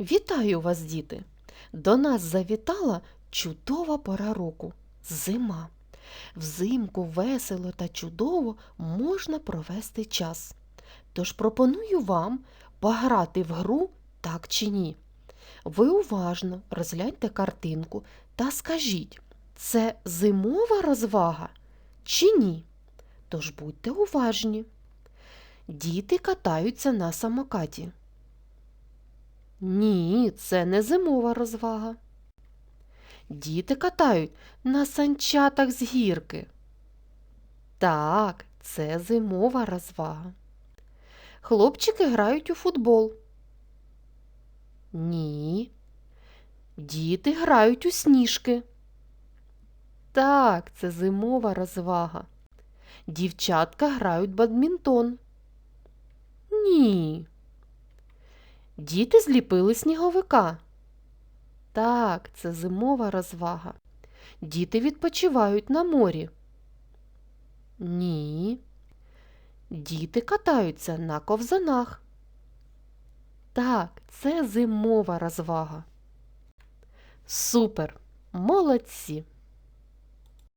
Вітаю вас, діти! До нас завітала чудова пора року зима. Взимку весело та чудово можна провести час. Тож пропоную вам пограти в гру так чи ні. Ви уважно розгляньте картинку та скажіть, це зимова розвага чи ні? Тож будьте уважні. Діти катаються на самокаті. Ні, це не зимова розвага. Діти катають на санчатах з гірки. Так, це зимова розвага. Хлопчики грають у футбол. Ні. Діти грають у сніжки. Так, це зимова розвага. Дівчатка грають бадмінтон. Ні. Діти зліпили сніговика. Так, це зимова розвага. Діти відпочивають на морі. Ні. Діти катаються на ковзанах. Так, це зимова розвага. Супер! Молодці!